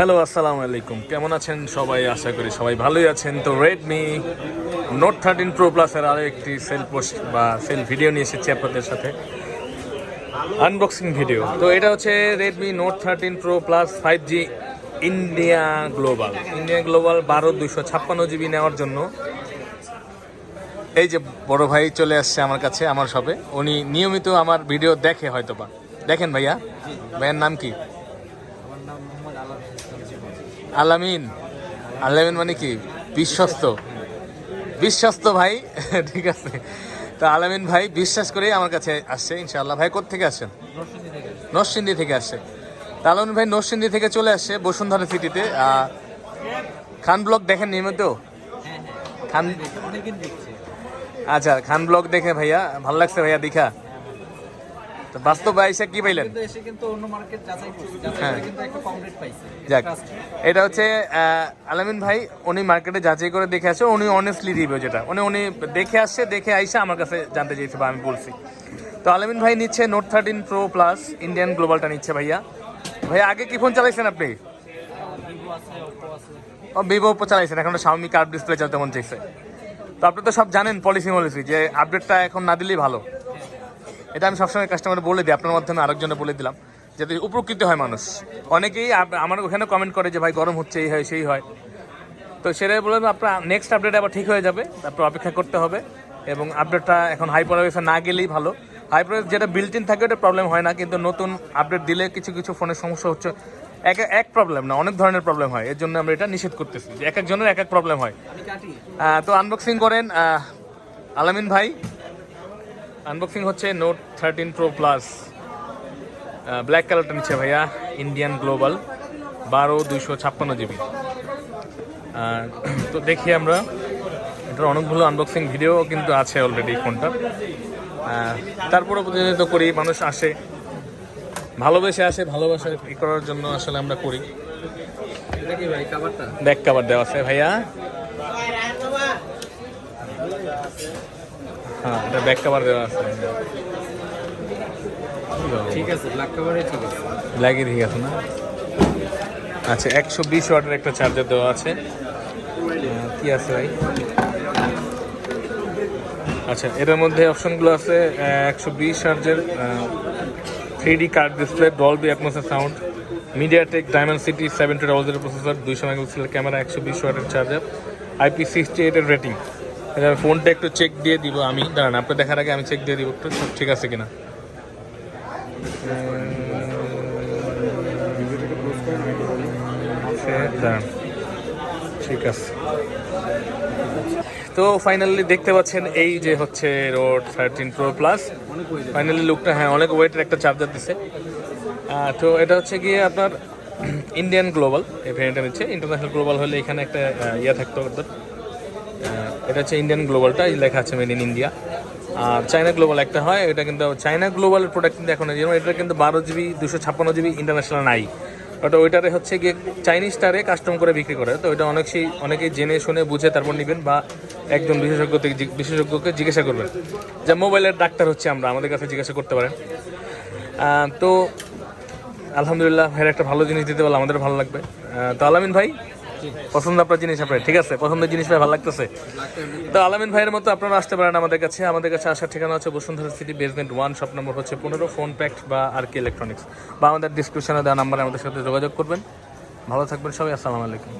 Hello আসসালামু আলাইকুম। কেমন আছেন সবাই? আশা করি সবাই ভালোই আছেন। তো রেডমি নোট থার্টিন প্রো প্লাসের আরও একটি সেল পোস্ট বা সেল ভিডিও নিয়ে এসেছি আপনাদের সাথে। আনবক্সিং ভিডিও তো এটা হচ্ছে Redmi note thirteen pro plus five G India global India global বারো দুশো ছাপ্পান্ন জিবি নেওয়ার জন্য। এই যে বড় ভাই চলে আসছে আমার কাছে, আমার শপে উনি নিয়মিত আমার ভিডিও দেখে হয়তো বা দেখেন ভাইয়া। ভাইয়ার নাম কি আমার নাম মোহাম্মদ আলম আলামিন। আলামিন মানে কি? বিশ্বস্ত। বিশ্বস্ত ভাই? ঠিক আছে। তো আলামিন ভাই বিশ্বাস করেই আমার কাছে আসছে ইনশাআল্লাহ। ভাই কোথেকে আসছেন? নরসিংদী থেকে থেকে আসছে। তো আলামিন ভাই নরসিংদী থেকে চলে আসছে বসুন্ধরা সিটিতে। খান ব্লক দেখেন নিয়মিত খান আচ্ছা খান ব্লক দেখে ভাইয়া। ভালো লাগছে ভাইয়া দেখা তো বাস্তব কি পাইলেন? হ্যাঁ। যাক এটা হচ্ছে আলামিন ভাই উনি মার্কেটে যাচাই করে দেখে আসে উনি অনেস্টলি রিভিউ যেটা। উনি উনি দেখে আসছে দেখে আইসা আমার কাছে জানতে চেয়েছে বা আমি বলছি। তো আলামিন ভাই নিচ্ছে note thirteen pro plus Indian গ্লোবালটা নিচ্ছে ভাইয়া। ভাইয়া আগে কি ফোন চালাইছেন আপনি? ও ভিভো চালাইছেন এখন শাওমি কার্ভ ডিসপ্লে চালাতে মন চাইছে। তো আপনি তো সব জানেন পলিসি মলিসি যে আপডেটটা এখন না দিলেই ভালো। এটা আমি সবসময় কাস্টমার বলে দিই আপনার মাধ্যমে আরেকজনে বলে দিলাম যাতে উপকৃত হয় মানুষ। অনেকেই আমার ওখানে কমেন্ট করে যে ভাই গরম হচ্ছে এই হয় সেই হয়। তো সেটাই বললাম আপনার নেক্সট আপডেট আবার ঠিক হয়ে যাবে তারপর অপেক্ষা করতে হবে। এবং আপডেটটা এখন হাই না গেলেই ভালো। হাই যেটা বিল্ট ইন থাকে ওটা প্রবলেম হয় না কিন্তু নতুন আপডেট দিলে কিছু কিছু ফোনের সমস্যা হচ্ছে। এক এক প্রবলেম না অনেক ধরনের প্রবলেম হয়। এর জন্য আমরা এটা নিষেধ করতেছি যে এক একজনের এক এক প্রবলেম হয় তো আনবক্সিং করেন আলামিন ভাই আনবক্সিং হচ্ছে note thirteen pro plus black কালারটা নিচ্ছে ভাইয়া ইন্ডিয়ান গ্লোবাল বারো দুইশো ছাপ্পান্ন জিবি। তো দেখি আমরা এটার অনেকগুলো আনবক্সিং ভিডিও কিন্তু আছে অলরেডি ফোনটা তারপরে প্রতিনিধিত্ব করি মানুষ আসে ভালোবেসে আসে ভালোবাসা ই করার জন্য আসলে আমরা করি। ব্যাক কাভার দেওয়া আছে ভাইয়া। হ্যাঁ এটা ব্যাক কাভার দেওয়া আছে। ঠিক আছে ব্ল্যাক কাভারই ঠিক আছে। ব্ল্যাকই ঠিক আছে না? আচ্ছা একশো বিশ ওয়াটের একটা চার্জার দেওয়া আছে। কি আছে ভাই? আচ্ছা এটার মধ্যে অপশনগুলো আছে একশো বিশ চার্জের three D curved display Dolby অ্যাটমোসের sound MediaTek Dimensity seventy double processor দুইশো মেগাপিক্সেলের ক্যামেরা একশো বিশ ওয়াটের চার্জার আইপি সিক্সটি এইটের রেটিং ফোনটা একটু চেক দিয়ে দিব আমি। দাঁড়ান আপনি দেখার আগে আমি চেক দিয়ে দিব একটু সব ঠিক আছে কিনা? আছে, দাঁড়ান ঠিক আছে। তো ফাইনালি দেখতে পাচ্ছেন এই যে হচ্ছে road thirteen pro plus finally লুকটা হ্যাঁ অনেক ওয়েটের একটা চার্জার দিছে। তো এটা হচ্ছে গিয়ে আপনার ইন্ডিয়ান গ্লোবাল এই ভ্যারিয়েন্টটা নিচ্ছে। ইন্টারন্যাশনাল গ্লোবাল হলে এখানে একটা ইয়ে থাকতো আহ, এটা হচ্ছে ইন্ডিয়ান গ্লোবালটা লেখা আছে মেড ইন ইন্ডিয়া আর চায়না গ্লোবাল একটা হয়, এটা কিন্তু চায়না গ্লোবালের প্রোডাক্ট কিন্তু এখন যেমন এটা কিন্তু বারো জিবি, দুশো ছাপ্পান্ন জিবি ইন্টারন্যাশনাল নাই। ওটা ওইটারে হচ্ছে গিয়ে চাইনিজ টারে কাস্টম করে বিক্রি করে। তো ওইটা অনেক সেই অনেকেই জেনে শুনে বুঝে তারপর নেবেন বা একজন বিশেষজ্ঞ থেকে বিশেষজ্ঞকে জিজ্ঞাসা করবেন। যে মোবাইলের ডাক্তার হচ্ছে আমরা, আমাদের কাছে জিজ্ঞাসা করতে পারেন। তো আলহামদুলিল্লাহ ভাইয়ের একটা ভালো জিনিস দিতে পারলে আমাদের ভালো লাগবে। তো আলামিন ভাই পছন্দ আপনার জিনিস আপনার, ঠিক আছে? পছন্দের জিনিস ভাই, ভালো লাগতেছে। তো আলামিন ভাইয়ের মতো আপনারা আসতে পারেন আমাদের কাছে। আমাদের কাছে আসার ঠিকানা হচ্ছে Bashundhara city basement one shop number হচ্ছে পনেরো ফোন প্যাক্ট বা আর কি ইলেকট্রনিক্স বা আমাদের ডিসক্রিপশনে দেওয়া নাম্বারে আমাদের সাথে যোগাযোগ করবেন। ভালো থাকবেন সবাই, আসসালামু আলাইকুম।